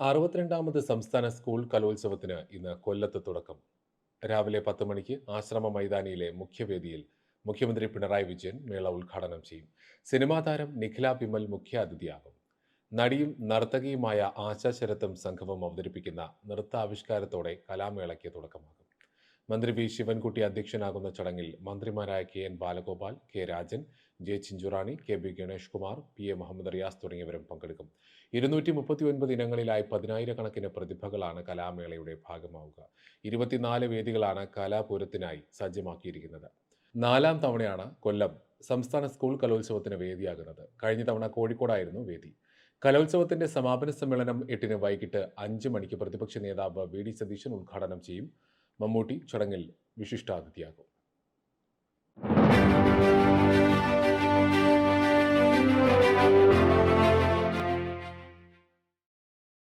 അറുപത്തിരണ്ടാമത് സംസ്ഥാന സ്കൂൾ കലോത്സവത്തിന് ഇന്ന് കൊല്ലത്ത് തുടക്കം. രാവിലെ പത്ത് മണിക്ക് ആശ്രമ മൈതാനിയിലെ മുഖ്യവേദിയിൽ മുഖ്യമന്ത്രി പിണറായി വിജയൻ മേള ഉദ്ഘാടനം ചെയ്യും. സിനിമാ താരം നിഖില ബിമൽ മുഖ്യാതിഥിയാകും. നടിയും നർത്തകിയുമായ ആശാ ശരത്തും സംഘവും അവതരിപ്പിക്കുന്ന നൃത്താവിഷ്കാരത്തോടെ കലാമേളയ്ക്ക് തുടക്കമാകും. മന്ത്രി വി ശിവൻകുട്ടി അധ്യക്ഷനാകുന്ന ചടങ്ങിൽ മന്ത്രിമാരായ K N Balagopal K Rajan J Chinchurani K B Ganesh Kumar P A Muhammad Riyas തുടങ്ങിയവരും പങ്കെടുക്കും. ഇരുന്നൂറ്റി മുപ്പത്തി ഒൻപത് ഇനങ്ങളിലായി പതിനായിരക്കണക്കിന് പ്രതിഭകളാണ് കലാമേളയുടെ ഭാഗമാവുക. ഇരുപത്തിനാല് വേദികളാണ് കലാപൂരത്തിനായി സജ്ജമാക്കിയിരിക്കുന്നത്. നാലാം തവണയാണ് കൊല്ലം സംസ്ഥാന സ്കൂൾ കലോത്സവത്തിന് വേദിയാകുന്നത്. കഴിഞ്ഞ തവണ കോഴിക്കോടായിരുന്നു വേദി. കലോത്സവത്തിന്റെ സമാപന സമ്മേളനം എട്ടിന് വൈകിട്ട് അഞ്ച് മണിക്ക് പ്രതിപക്ഷ നേതാവ് വി ഡി സതീശൻ ഉദ്ഘാടനം ചെയ്യും. മമ്മൂട്ടി ചടങ്ങിൽ വിശിഷ്ടാതിഥിയാകും.